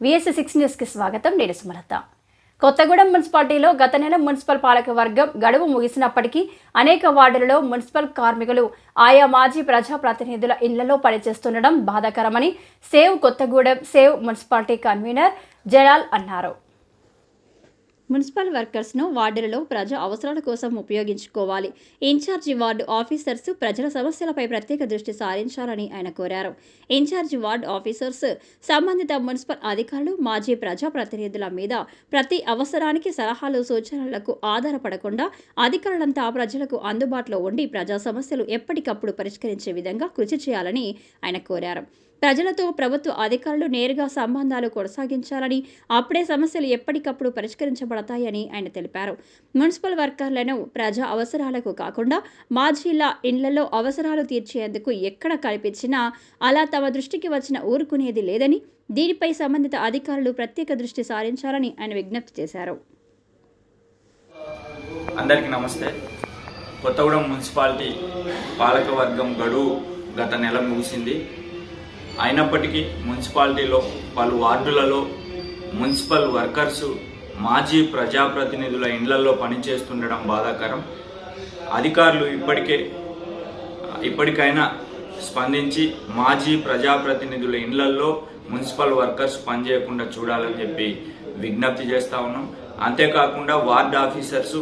VSC six న్యూస్కి స్వాగతం. నేను సుమలత. కొత్తగూడెం మున్సిపాలిటీలో గత నెల మున్సిపల్ పాలక వర్గం గడువు ముగిసినప్పటికీ అనేక వార్డులలో మున్సిపల్ కార్మికులు ఆయా మాజీ ప్రజాప్రతినిధుల ఇళ్ళలో పనిచేస్తుండడం బాధాకరమని save Kothagudem save municipality convener Jalal అన్నారు. మున్సిపల్ వర్కర్స్ను వార్డులలో ప్రజా అవసరాల కోసం ఉపయోగించుకోవాలి. ఇన్ఛార్జి వార్డు ఆఫీసర్స్ ప్రజల సమస్యలపై ప్రత్యేక దృష్టి సారించాలని ఆయన కోరారు. ఇన్ఛార్జి వార్డు ఆఫీసర్స్ సంబంధిత మున్సిపల్ అధికారులు మాజీ ప్రజాప్రతినిధుల మీద ప్రతి అవసరానికి సలహాలు సూచనలకు ఆధారపడకుండా అధికారులంతా ప్రజలకు అందుబాటులో ఉండి ప్రజా సమస్యలు ఎప్పటికప్పుడు పరిష్కరించే విధంగా కృషి చేయాలని ఆయన కోరారు. ప్రజలతో ప్రభుత్వ అధికారులు నేరుగా సంబంధాలు కొనసాగించాలని అప్పుడే సమస్యలు ఎప్పటికప్పుడు పరిష్కరించబడతాయని ఆయన తెలిపారు. మున్సిపల్ వర్కర్లను ప్రజా అవసరాలకు కాకుండా మాజీలా ఇండ్లలో అవసరాలు తీర్చేందుకు ఎక్కడ కల్పించినా అలా తమ దృష్టికి వచ్చిన ఊరుకునేది లేదని దీనిపై సంబంధిత అధికారులు ప్రత్యేక దృష్టి సారించాలని ఆయన విజ్ఞప్తి చేశారు. అందరికీ నమస్తే. కొత్తగూడెం మున్సిపాలిటీ పాలకవర్గం గడువు గత నెల ముగిసింది. అయినప్పటికీ మున్సిపాలిటీలో పలు వార్డులలో మున్సిపల్ వర్కర్స్ మాజీ ప్రజాప్రతినిధుల ఇండ్లలో పనిచేస్తుండడం బాధాకరం. అధికారులు ఇప్పటికే ఇప్పటికైనా స్పందించి మాజీ ప్రజాప్రతినిధుల ఇండ్లల్లో మున్సిపల్ వర్కర్స్ పనిచేయకుండా చూడాలని చెప్పి విజ్ఞప్తి చేస్తా ఉన్నాం. అంతేకాకుండా వార్డ్ ఆఫీసర్సు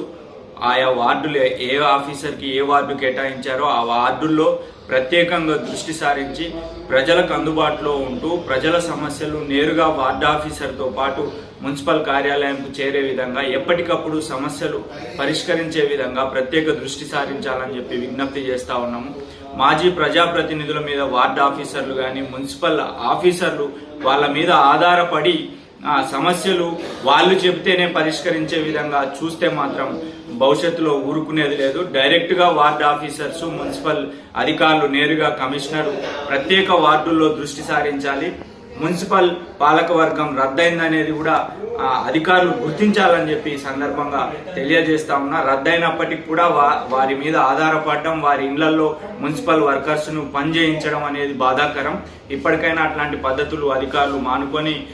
ఆయా వార్డులు ఏ ఆఫీసర్కి ఏ వార్డు కేటాయించారో ఆ వార్డుల్లో ప్రత్యేకంగా దృష్టి సారించి ప్రజలకు అందుబాటులో ఉంటూ ప్రజల సమస్యలు నేరుగా వార్డు ఆఫీసర్తో పాటు మున్సిపల్ కార్యాలయంకు చేరే విధంగా ఎప్పటికప్పుడు సమస్యలు పరిష్కరించే విధంగా ప్రత్యేక దృష్టి సారించాలని చెప్పి విజ్ఞప్తి చేస్తూ ఉన్నాము. మాజీ ప్రజాప్రతినిధుల మీద వార్డు ఆఫీసర్లు కానీ మున్సిపల్ ఆఫీసర్లు వాళ్ళ మీద ఆధారపడి సమస్యలు వాళ్ళు చెబితేనే పరిష్కరించే విధంగా చూస్తే మాత్రం భవిష్యత్తులో ఊరుకునేది లేదు. డైరెక్ట్గా వార్డు ఆఫీసర్స్ మున్సిపల్ అధికారులు నేరుగా కమిషనర్ ప్రత్యేక వార్డుల్లో దృష్టి సారించాలి. మున్సిపల్ పాలకవర్గం రద్దయిందనేది కూడా అధికారులు గుర్తించాలని చెప్పి ఈ సందర్భంగా తెలియజేస్తా ఉన్నా. రద్దయినప్పటికీ కూడా వా- వారి మీద ఆధారపడడం వారి ఇళ్ళలో మున్సిపల్ వర్కర్స్ను పనిచేయించడం అనేది బాధాకరం. ఇప్పటికైనా అట్లాంటి పద్ధతులు అధికారులు మానుకొని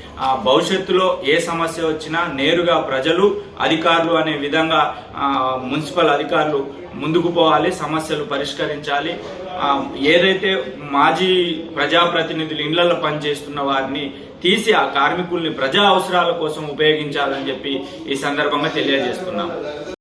భవిష్యత్తులో ఏ సమస్య వచ్చినా నేరుగా ప్రజలు అధికారులు అనే విధంగా మున్సిపల్ అధికారులు ముందుకు పోవాలి సమస్యలు పరిష్కరించాలి. ఏదైతే మాజీ ప్రజాప్రతినిధులు ఇళ్ళలో పనిచేస్తున్న వారిని తీసి ఆ కార్మికుల్ని ప్రజా అవసరాల కోసం ఉపయోగించాలని చెప్పి ఈ సందర్భంగా తెలియజేస్తున్నాం.